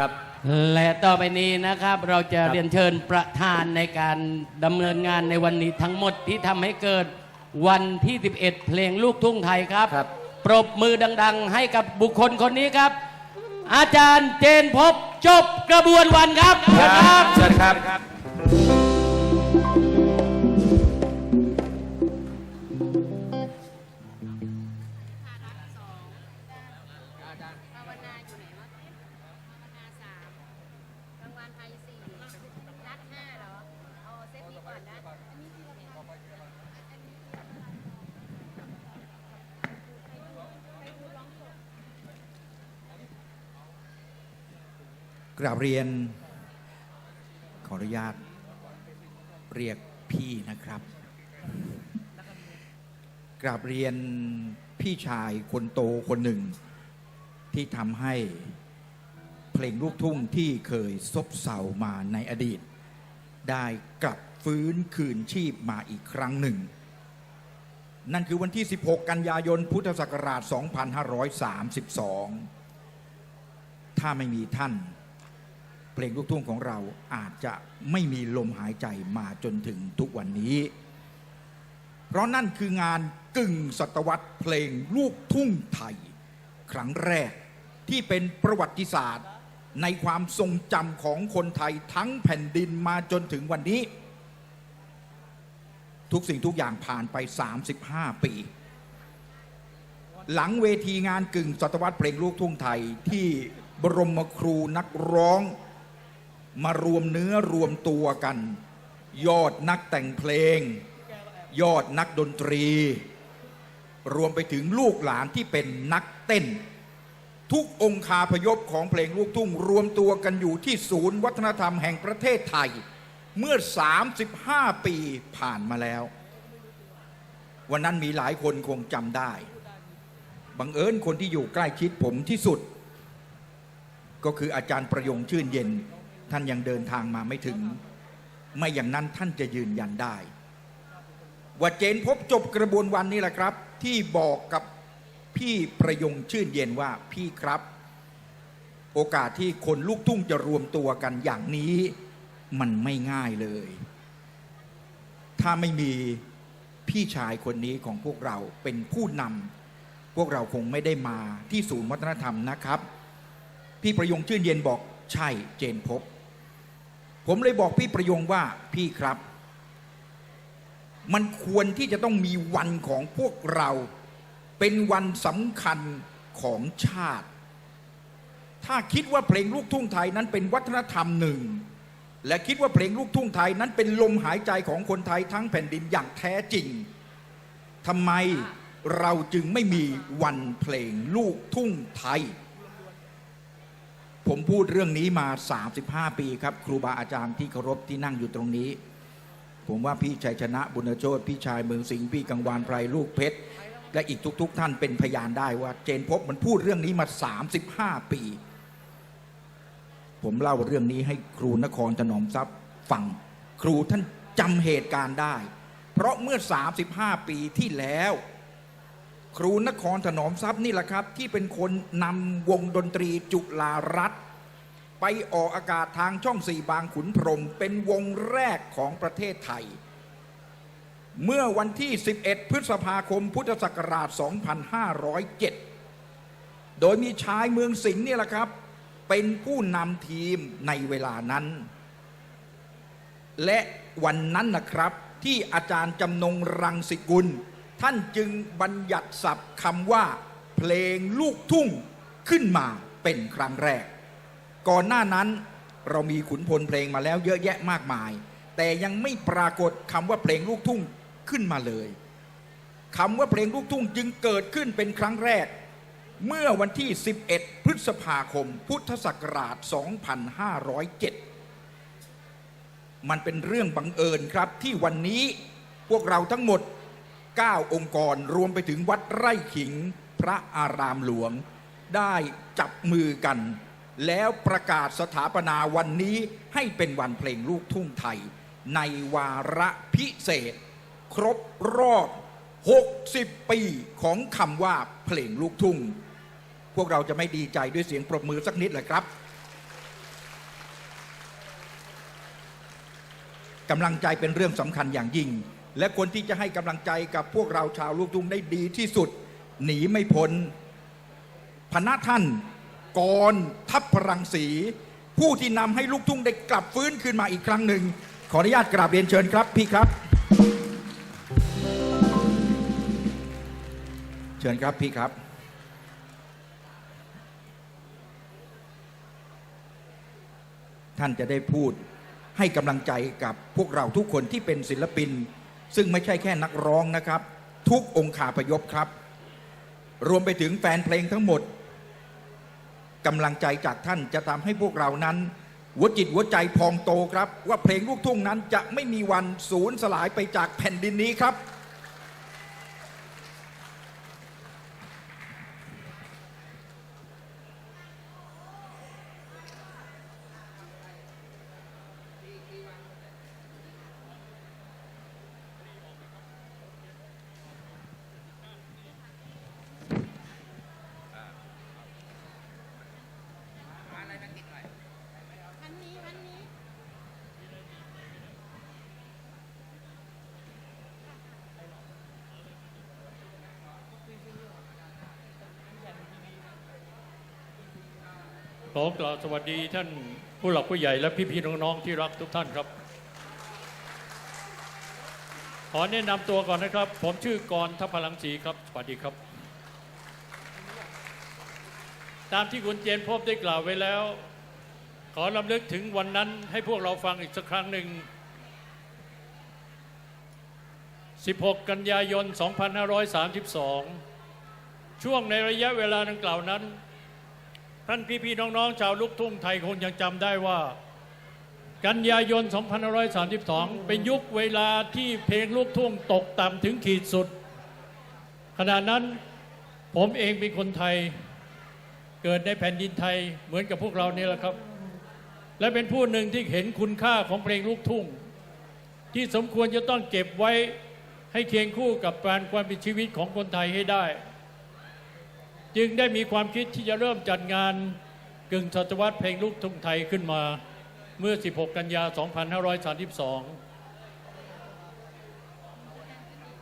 ครับและต่อไปนี้นะครับเราจะเรียนเชิญประธานในการดำเนินงานในวันนี้ทั้งหมดที่ทำให้เกิดวันที่ 11 เพลงลูกทุ่งไทยครับครับปรบมือดัง ๆ ให้กับบุคคลคนนี้ครับ อาจารย์เจนพบจบกระบวนวันครับเชิญครับเชิญครับ ไทยสี่นัดห้าเหรอเอาเซตนี้ก่อนนะกราบเรียน ขออนุญาต เรียกพี่นะครับ กราบเรียนพี่ชายคนโตคนหนึ่ง ที่ทำให้ เพลงลูกทุ่งที่เคยซบเซามาในอดีต ได้กลับฟื้นคืนชีพมาอีกครั้งหนึ่ง นั่นคือวันที่ 16 กันยายนพุทธศักราช 2532 ถ้าไม่มีท่าน เพลงลูกทุ่งของเราอาจจะไม่มีลมหายใจมาจนถึงทุกวันนี้ เพราะนั่นคืองานกึ่งศตวรรษเพลงลูกทุ่งไทย ครั้งแรกที่เป็นประวัติศาสตร์ ในความทรงจำของคนไทยทั้งแผ่นดินมาจนถึงวันนี้ ทุกสิ่งทุกอย่างผ่านไป 35 ปี หลังเวทีงานกึ่งศตวรรษเพลงลูกทุ่งไทยที่บรมครูนักร้อง มารวมเนื้อรวมตัวกัน ยอดนักแต่งเพลง ยอดนักดนตรี รวมไปถึงลูกหลานที่เป็นนักเต้น ทุกองคาพยพของเพลงลูกทุ่งรวมตัวกันอยู่ที่ศูนย์วัฒนธรรมแห่งประเทศไทย เมื่อ 35 ปีผ่านมาแล้ว วันนั้นมีหลายคนคงจำได้บังเอิญคนที่อยู่ใกล้ชิดผมที่สุด ก็คืออาจารย์ประยงชื่นเย็น ท่านยังเดินทางมาไม่ถึง ไม่อย่างนั้นท่านจะยืนยันได้ ว่าเจนพบจบกระบวนวันนี้แหละครับ ที่บอกกับ พี่ประยงชื่นเย็นว่าพี่ครับ โอกาสที่คนลูกทุ่งจะรวมตัวกันอย่างนี้ มันไม่ง่ายเลย ถ้าไม่มีพี่ชายคนนี้ของพวกเราเป็นผู้นำพวกเราคงไม่ได้มาที่ศูนย์วัฒนธรรมนะครับ พี่ประยงชื่นเย็นบอกใช่เจนพบ ผมเลยบอกพี่ประยงว่าพี่ครับ มันควรที่จะต้องมีวันของพวกเรา เป็นวันสำคัญของชาติ ถ้าคิดว่าเพลงลูกทุ่งไทยนั้นเป็นวัฒนธรรมหนึ่ง และคิดว่าเพลงลูกทุ่งไทยนั้นเป็นลมหายใจของคนไทยทั้งแผ่นดินอย่างแท้จริงทำไมเราจึงไม่มีวันเพลงลูกทุ่งไทย ผมพูดเรื่องนี้มา 35 ปีครับ ครูบาอาจารย์ที่เคารพที่นั่งอยู่ตรงนี้ ผมว่าพี่ชัยชนะบุญโชตพี่ชายเมืองสิงห์พี่กังวานไพรลูกเพชร และอีกทุกๆท่านเป็นพยานได้ว่า เจนพบมันพูดเรื่องนี้มา 35 ปี ผมเล่าเรื่องนี้ให้ครูนครถนอมทรัพย์ฟัง ครูท่านจำเหตุการณ์ได้ เพราะเมื่อ 35 ปีที่แล้ว ครูนครถนอมทรัพย์นี่แหละครับ ที่เป็นคนนำวงดนตรีจุฬารัตไปออกอากาศทางช่องสี่บางขุนพรหมเป็นวงแรกของประเทศไทย เมื่อวันที่ 11 พฤษภาคม พุทธศักราช 2507 โดยมีชายเมืองสิงห์นี่แหละครับ เป็นผู้นำทีมในเวลานั้น และวันนั้นนะครับที่อาจารย์จำนงรังสิกุล ท่านจึงบัญญัติศัพท์คำว่า เพลงลูกทุ่งขึ้นมาเป็นครั้งแรก ก่อนหน้านั้นเรามีขุนพลเพลงมาแล้วเยอะแยะมากมาย แต่ยังไม่ปรากฏคำว่าเพลงลูกทุ่ง ขึ้นมาเลยคำว่าเพลงลูกทุ่งจึงเกิดขึ้นเป็นครั้งแรก เมื่อวันที่ 11 พฤษภาคม พุทธศักราช 2507 มันเป็นเรื่องบังเอิญครับที่วันนี้พวกเราทั้งหมด 9 องค์กรรวมไปถึงวัดไร่ขิง พระอารามหลวง ได้จับมือกัน แล้วประกาศสถาปนาวันนี้ให้เป็นวันเพลงลูกทุ่งไทย ในวาระพิเศษ ครบรอบ 60 ปีของคำว่าเพลงลูกทุ่ง พวกเราจะไม่ดีใจด้วยเสียงปรบมือสักนิดเลยครับกำลังใจเป็นเรื่องสำคัญอย่างยิ่ง และคนที่จะให้กำลังใจกับพวกเราชาวลูกทุ่งได้ดีที่สุด หนีไม่พ้นพนาท่านกรทัพพรังสี ผู้ที่นำให้ลูกทุ่งได้กลับฟื้นคืนมาอีกครั้งหนึ่ง ขออนุญาตกราบเรียนเชิญครับพี่ครับ ชิญครับพี่ครับ ท่านจะได้พูดให้กำลังใจกับพวกเราทุกคนที่เป็นศิลปิน ซึ่งไม่ใช่แค่นักร้องนะครับ ทุกองค์ขาพยพครับ รวมไปถึงแฟนเพลงทั้งหมดกำลังใจจากท่านจะทำให้พวกเรานั้น หัวจิตหัวใจพองโตครับ ว่าเพลงลูกทุ่งนั้นจะไม่มีวันสูญสลายไปจากแผ่นดินนี้ครับ ขอกล่าวสวัสดีท่านผู้หลักผู้ใหญ่และพี่ๆน้องๆที่รักทุกท่านครับ ขอแนะนำตัวก่อนนะครับ ผมชื่อกรทัพพลังศรีครับ สวัสดีครับ ตามที่คุณเจนพบได้กล่าวไว้แล้ว ขอลำลึกถึงวันนั้นให้พวกเราฟังอีกสักครั้งหนึ่ง 16 กันยายน 2532 ช่วงในระยะเวลาดังกล่าวนั้น ท่านพี่ๆน้องๆชาวลูกทุ่งไทยคงยังจำได้ว่า กันยายน 2532 เป็นยุคเวลาที่เพลงลูกทุ่งตกต่ำถึงขีดสุด ขณะนั้นผมเองเป็นคนไทย เกิดในแผ่นดินไทยเหมือนกับพวกเรานี่แหละครับ และเป็นผู้หนึ่งที่เห็นคุณค่าของเพลงลูกทุ่ง ที่สมควรจะต้องเก็บไว้ให้เคียงคู่กับการความเป็นชีวิตของคนไทยให้ได้ จึงได้มีความคิดที่จะเริ่มจัดงานกึ่งศตวรรษเพลงลูกทุ่งไทยขึ้นมาเมื่อ 16 กันยา 2532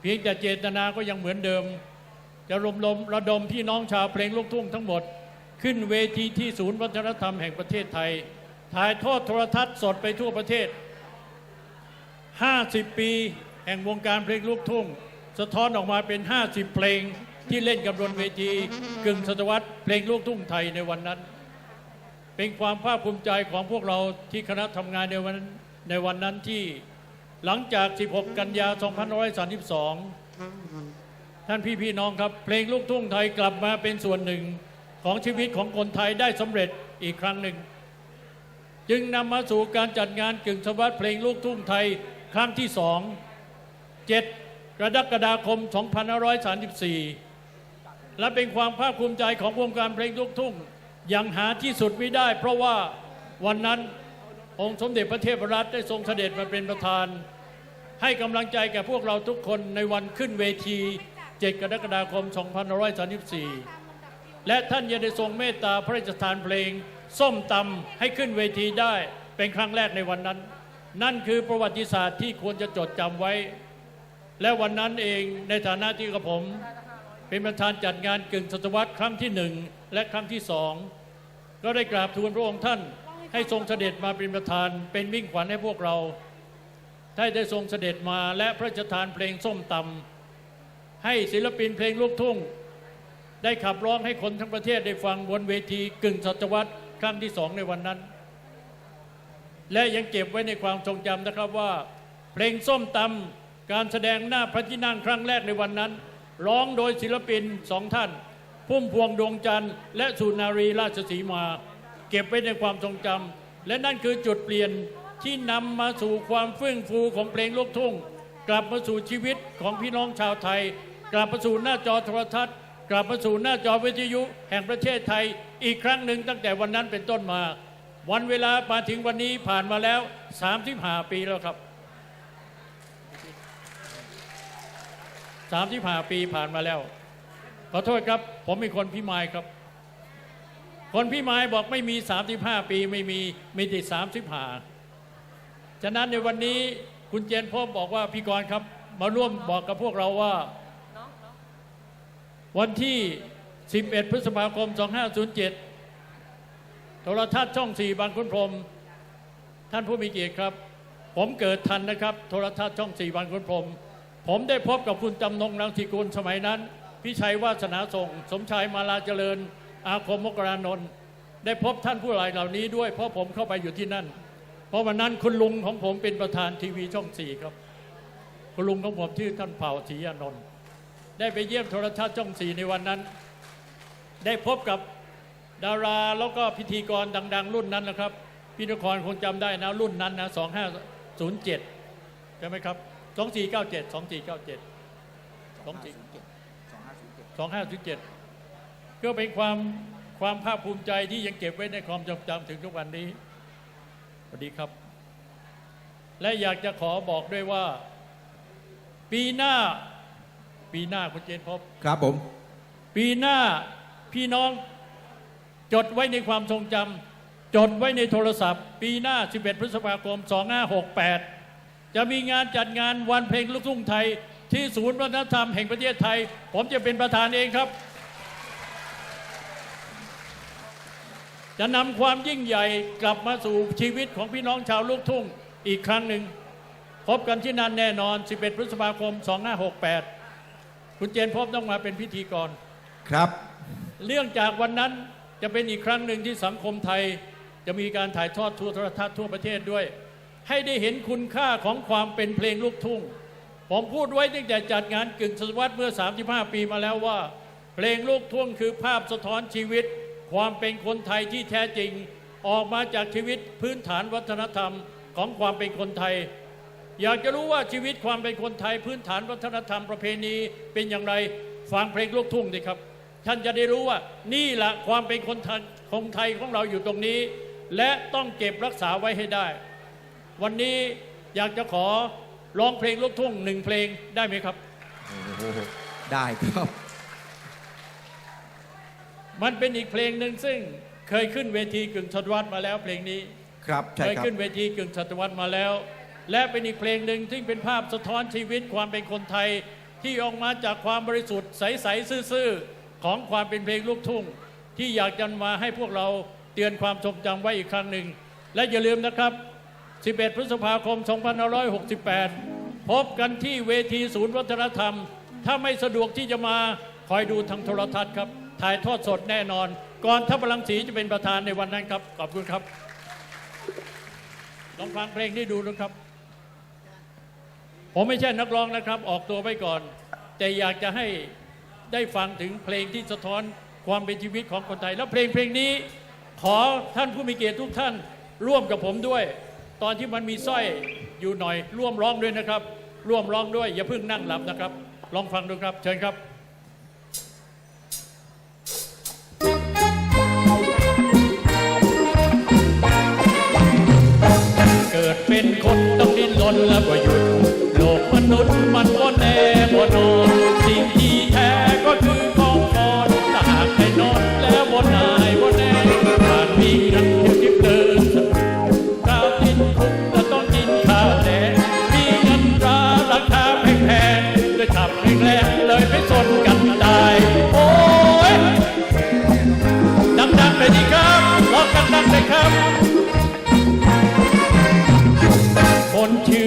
เพียงแต่เจตนาก็ยังเหมือนเดิม จะรวมรมระดมพี่น้องชาวเพลงลูกทุ่งทั้งหมด ขึ้นเวทีที่ศูนย์วัฒนธรรมแห่งประเทศไทย ถ่ายทอดโทรทัศน์สดไปทั่วประเทศ 50 ปีแห่งวงการเพลงลูกทุ่ง สะท้อนออกมาเป็น 50 เพลง ที่เล่นกับบนเวทีกึ่งศตวรรษเพลงลูกทุ่งไทยในวันนั้น เป็นความภาคภูมิใจของพวกเราที่คณะทำงานในวันในวันนั้นที่หลังจาก 16 กันยา 2532 ท่านพี่พี่น้องครับ เพลงลูกทุ่งไทยกลับมาเป็นส่วนหนึ่งของชีวิตของคนไทยได้สำเร็จอีกครั้งหนึ่ง จึงนำมาสู่การจัดงานกึ่งศตวรรษเพลงลูกทุ่งไทยครั้งที่สอง7กรกฎาคม 2534 และเป็นความภาคภูมิใจของวงการเพลงลูกทุ่งอย่างหาที่สุดไม่ได้ เพราะว่าวันนั้นองค์สมเด็จพระเทพรัตน์ได้ทรงเสด็จมาเป็นประธาน ให้กำลังใจแก่พวกเราทุกคนในวันขึ้นเวที 7 กรกฎาคม 2534 และท่านยังได้ทรงเมตตาพระราชทานเพลง ส้มตำให้ขึ้นเวทีได้เป็นครั้งแรกในวันนั้น นั่นคือประวัติศาสตร์ที่ควรจะจดจำไว้ และวันนั้นเองในฐานะที่กับผม เป็นประธานจัดงานกึ่งศตวรรษครั้งที่หนึ่งและครั้งที่สองก็ได้กราบทูลพระองค์ท่านให้ทรงเสด็จมาเป็นประธานเป็นมิ่งขวัญให้พวกเราได้ได้ทรงเสด็จมาและพระราชทานเพลงส้มตำให้ศิลปินเพลงลูกทุ่ง ได้ขับร้องให้คนทั้งประเทศได้ฟังบนเวทีกึ่งศตวรรษครั้งที่สองในวันนั้น และยังเก็บไว้ในความทรงจำนะครับว่า เพลงส้มตำการแสดงหน้าพระที่นั่งครั้งแรกในวันนั้น ร้องโดยศิลปินสองท่าน พุ่มพวงดวงจันทร์และสุนารีราชสีมา เก็บไว้ในความทรงจำและนั่นคือจุดเปลี่ยนที่นำมาสู่ความเฟื่องฟูของเพลงลูกทุ่ง กลับมาสู่ชีวิตของพี่น้องชาวไทย กลับมาสู่หน้าจอโทรทัศน์ กลับมาสู่หน้าจอวิทยุแห่งประเทศไทย อีกครั้งหนึ่งตั้งแต่วันนั้นเป็นต้นมา วันเวลามาถึงวันนี้ผ่านมาแล้ว 35 ปีแล้วครับ 35ปีผ่านมาแล้ว ขอโทษครับ ผมเป็นคนพิมายครับ คนพิมายบอกไม่มี35ปีไม่มีมีแต่35ฉะนั้นในวันนี้คุณเจนพบบอกว่าพี่กรณ์ครับ มาร่วมบอกกับพวกเราว่า วันที่ 11 พฤษภาคม 2507 โทรทัศน์ช่อง4บางขุนพรหมท่านผู้มีเกียรติครับ ผมเกิดทันนะครับ โทรทัศน์ช่อง4บางขุนพรหม ผมได้พบกับคุณจำนงรังสีกุลสมัยนั้น พิชัยวาสนาส่ง สมชายมาลาเจริญ อาคมมกรานนท์ได้พบท่านผู้หลายเหล่านี้ด้วยเพราะผมเข้าไปอยู่ที่นั่น เพราะวันนั้นคุณลุงของผมเป็นประธานทีวีช่อง4ครับ คุณลุงของผมชื่อท่านเผ่าศรีอนนท์ได้ไปเยี่ยมโทรทัศน์ช่องสี่ในวันนั้น ได้พบกับดาราแล้วก็พิธีกรดัง ๆ รุ่นนั้นนะครับพี่นครคงจำได้นะรุ่นนั้นนะ2507ใช่ไหมครับ 2497 2497 2507ก็เป็นความความภาคภูมิใจที่ยังเก็บไว้ในความทรงจำถึงทุกวันนี้สวัสดีครับ และอยากจะขอบอกด้วยว่า ปีหน้า ปีหน้าคุณเจนพบครับผม ปีหน้าพี่น้องจดไว้ในความทรงจำจดไว้ในโทรศัพท์ ปีหน้า 11 พฤษภาคม 2568 จะมีงานจัดงานวันเพลงลูกทุ่งไทย ที่ศูนย์วัฒนธรรมแห่งประเทศไทย ผมจะเป็นประธานเองครับ จะนำความยิ่งใหญ่กลับมาสู่ชีวิตของพี่น้องชาวลูกทุ่งอีกครั้งหนึ่ง พบกันที่นั่นแน่นอน 11 พฤษภาคม 2568 คุณเจนพบต้องมาเป็นพิธีกรครับ เรื่องจากวันนั้นจะเป็นอีกครั้งหนึ่งที่สังคมไทย จะมีการถ่ายทอดทั่วโทรทัศน์ทั่วประเทศด้วย ให้ได้เห็นคุณค่าของความเป็นเพลงลูกทุ่ง ผมพูดไว้ตั้งแต่จัดงานกึ่งศตวรรษเมื่อ 35 ปีมาแล้วว่า เพลงลูกทุ่งคือภาพสะท้อนชีวิต ความเป็นคนไทยที่แท้จริง ออกมาจากชีวิตพื้นฐานวัฒนธรรมของความเป็นคนไทย อยากจะรู้ว่าชีวิตความเป็นคนไทย พื้นฐานวัฒนธรรมประเพณีเป็นอย่างไรฟังเพลงลูกทุ่งดีครับ ท่านจะได้รู้ว่านี่แหละความเป็นคนไทยของไทยของเราอยู่ตรงนี้ และต้องเก็บรักษาไว้ให้ได้ วันนี้อยากจะขอร้องเพลงลูกทุ่งหนึ่งเพลงได้ไหมครับโอ้โหได้ครับ มันเป็นอีกเพลงหนึ่งซึ่งเคยขึ้นเวทีกึ่งศตวรรษมาแล้วเพลงนี้ครับใช่เคยครับ ขึ้นเวทีกึ่งศตวรรษมาแล้ว และเป็นอีกเพลงหนึ่งที่เป็นภาพสะท้อนชีวิตความเป็นคนไทย ที่ออกมาจากความบริสุทธิ์ใสๆซื่อๆของความเป็นเพลงลูกทุ่ง ที่อยากจะมาให้พวกเราเตือนความทรงจำไว้อีกครั้งหนึ่ง และอย่าลืมนะครับ 11 พฤษภาคม 2568 พบกันที่เวทีศูนย์วัฒนธรรม ถ้าไม่สะดวกที่จะมาคอยดูทางโทรทัศน์ครับ ถ่ายทอดสดแน่นอน ก่อนทัพพลังศรีจะเป็นประธานในวันนั้นครับ ขอบคุณครับ ลองฟังเพลงนี้ดูนะครับ ผมไม่ใช่นักร้องนะครับ ออกตัวไว้ก่อน แต่อยากจะให้ได้ฟังถึงเพลงที่สะท้อนความเป็นชีวิตของคนไทย แล้วเพลงเพลงนี้ ขอท่านผู้มีเกียรติทุกท่านร่วมกับผมด้วย ตอนที่มันมีสร้อยอยู่หน่อย ร่วมร้องด้วยนะครับ ร่วมร้องด้วยอย่าเพิ่งนั่งหลับนะครับ ลองฟังดูครับ เชิญครับ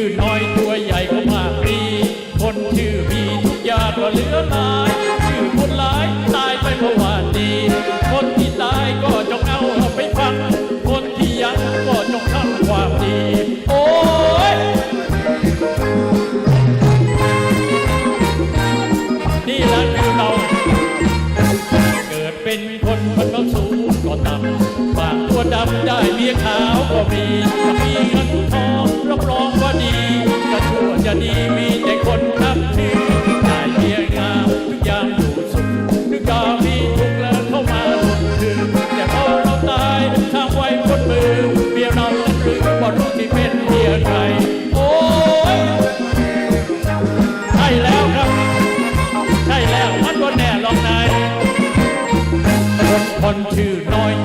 ชื่อน้อยตัวใหญ่ก็มากดีคนชื่อมีทุกอย่างก็เหลือหลายชื่อคนหลายตายไปเพราะวานดี คนที่ตายก็จงเอาไปฟังคนที่ยังก็จง ค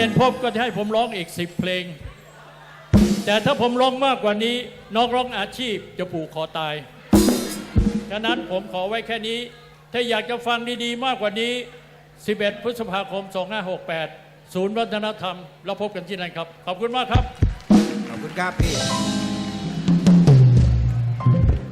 ียนพบก็จะให้ผมร้องอีกสิบเพลง แต่ถ้าผมร้องมากกว่านี้นอกร้องอาชีพจะผูกคอตายฉะนั้นผมขอไว้แค่นี้ ถ้าอยากจะฟังดีๆ มากกว่านี้ 11 พฤษภาคม 2568 ศูนย์วัฒนธรรมเราพบกันที่นั่นครับ ขอบคุณมากครับ ขอบคุณครับพี่